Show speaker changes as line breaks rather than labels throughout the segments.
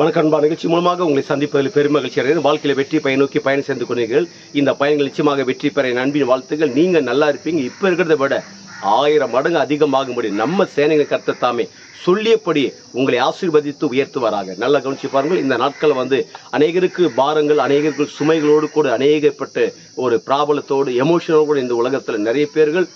வணக்கம் அன்பா நிகழ்ச்சி மூலமாக உங்களை சந்திப்பதில் பெருமகிழ்ச்சி அடைகிறது வாழ்க்கையில் வெற்றி பயன் நோக்கி பயணம் செய்து கொண்டீர்கள் இந்த பயணங்கள் நிச்சயமாக வெற்றி பெற என் அன்பின் வாழ்த்துக்கள். நல்லா இருப்பீங்க. இப்போ இருக்கிறத விட ஆயிரம் மடங்கு அதிகமாகும்படி நம்ம சேனைகளை கர்த்த தாமே சொல்லியபடி உங்களை ஆசீர்வதித்து உயர்த்துவாராக. நல்லா கவனிச்சு பாருங்கள் இந்த நாட்கள் வந்து அநேகருக்கு பாரங்கள் அநேகருக்கு சுமைகளோடு கூட அநேகப்பட்ட ஒரு பிராபலத்தோடு எமோஷனோடு கூட இந்த உலகத்தில் நிறைய பேர்கள்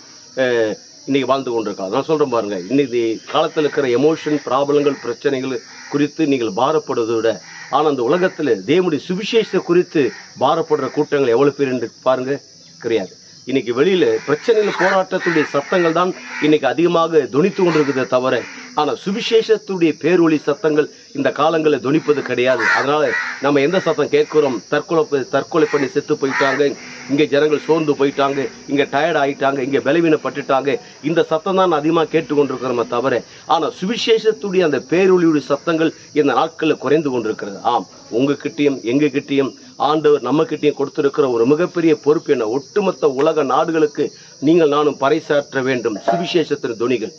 இன்றைக்கி இன்னைக்கு வாழ்ந்து கொண்டிருக்காங்க. நான் சொல்கிறேன் பாருங்க இன்னைக்கு காலத்தில் இருக்கிற எமோஷன் ப்ராப்ளங்கள் பிரச்சனைகள் குறித்து நீங்கள் பாரப்படுவதை விட ஆனால் அந்த உலகத்தில் தேவனுடைய சுவிசேஷத்தை குறித்து பாரப்படுற கூட்டங்கள் எவ்வளோ பேர் என்று பாருங்கள் கிடையாது. இன்னைக்கு வெளியில் பிரச்சனைகள் போராட்டத்துடைய சத்தங்கள் தான் இன்னைக்கு அதிகமாக துணித்து கொண்டிருக்குதே தவிர ஆனால் சுவிசேஷத்துடைய பேரொளி சத்தங்கள் இந்த காலங்களில் துணிப்பது கிடையாது. அதனால் நம்ம எந்த சத்தம் கேட்குறோம்? தற்கொலை தற்கொலை பண்ணி செத்து போயிட்டாங்க. இங்கே ஜனங்கள் சோர்ந்து போயிட்டாங்க. இங்கே டயர்ட் ஆகிட்டாங்க இங்கே பலவீனப்பட்டுட்டாங்க. இந்த சத்தம் தான் அதிகமாக கேட்டுக்கொண்டிருக்கிறோமே தவிர ஆனால் சுவிசேஷத்துடைய அந்த பேரொளியுடைய சத்தங்கள் இந்த நாட்களில் குறைந்து கொண்டிருக்கிறது. ஆம் உங்ககிட்டேயும் எங்ககிட்டேயும் ஆண்டவர் நம்ம கொடுத்திருக்கிற ஒரு மிகப்பெரிய பொறுப்பு என்ன? ஒட்டுமொத்த உலக நாடுகளுக்கு நீங்கள் நானும் பறைசாற்ற வேண்டும். சுவிசேஷத்தின் துணிகள்.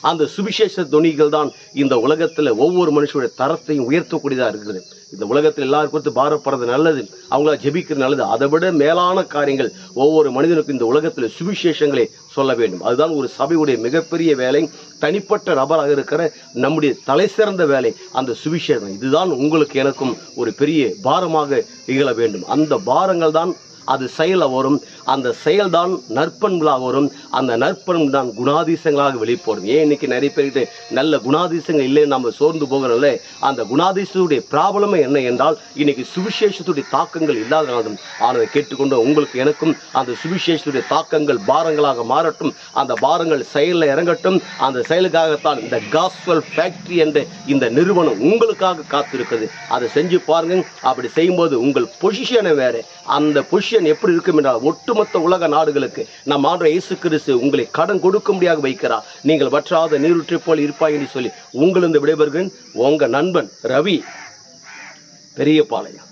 அந்த சுவிசேஷ துணிகள் தான் இந்த உலகத்தில் ஒவ்வொரு மனுஷனுடைய தரத்தையும் உயர்த்தக்கூடியதாக இருக்குது. இந்த உலகத்தில் எல்லாருக்கும் கொடுத்து பாரப்படுறது நல்லது அவங்கள ஜெபிக்கிறது நல்லது. அதை விட மேலான காரியங்கள் ஒவ்வொரு மனிதனுக்கும் இந்த உலகத்தில் சுவிசேஷங்களை சொல்ல வேண்டும். அதுதான் ஒரு சபையுடைய மிகப்பெரிய வேலை. தனிப்பட்ட நபராக இருக்கிற நம்முடைய தலை சிறந்த வேலை அந்த சுவிசேஷம். இதுதான் உங்களுக்கு எனக்கும் ஒரு பெரிய பாரமாக இகழ வேண்டும். அந்த பாரங்கள் தான் அது செயல வரும். அந்த செயல்தான் நற்பண்புகளாக வரும். அந்த நற்பண்பு தான் குணாதிசங்களாக வெளிப்படும். ஏன் இன்னைக்கு நிறைய பேர்கிட்ட நல்ல குணாதிசங்கள் இல்லைன்னு நம்ம சோர்ந்து போகிறோம்ல? அந்த குணாதிசத்துடைய ப்ராப்ளமே என்ன என்றால் இன்னைக்கு சுவிசேஷத்துடைய தாக்கங்கள் இல்லாதனாலும் ஆனதை கேட்டுக்கொண்டு உங்களுக்கு எனக்கும் அந்த சுவிசேஷத்துடைய தாக்கங்கள் பாரங்களாக மாறட்டும். அந்த பாரங்கள் செயலில் இறங்கட்டும். அந்த செயலுக்காகத்தான் இந்த காஸ்வல் ஃபேக்டரி என்ற இந்த நிறுவனம் உங்களுக்காக காத்திருக்குது அதை செஞ்சு பாருங்க அப்படி செய்யும்போது உங்கள் பொசிஷனை வேறு. அந்த பொசிஷன் எப்படி இருக்கும் என்றால் ஒட்டுமொத்த உலக நாடுகளுக்கு நம் ஆண்ட இயேசு கிறிஸ்து உங்களை கடன் கொடுக்கும்படியாக வைக்கிறார். நீங்கள் வற்றாத நீருற்றை போல் இருப்பாய் என்று சொல்லி உங்களிருந்து விடைபெறுகிறேன். உங்க நண்பன் ரவி பெரியபாளையம்.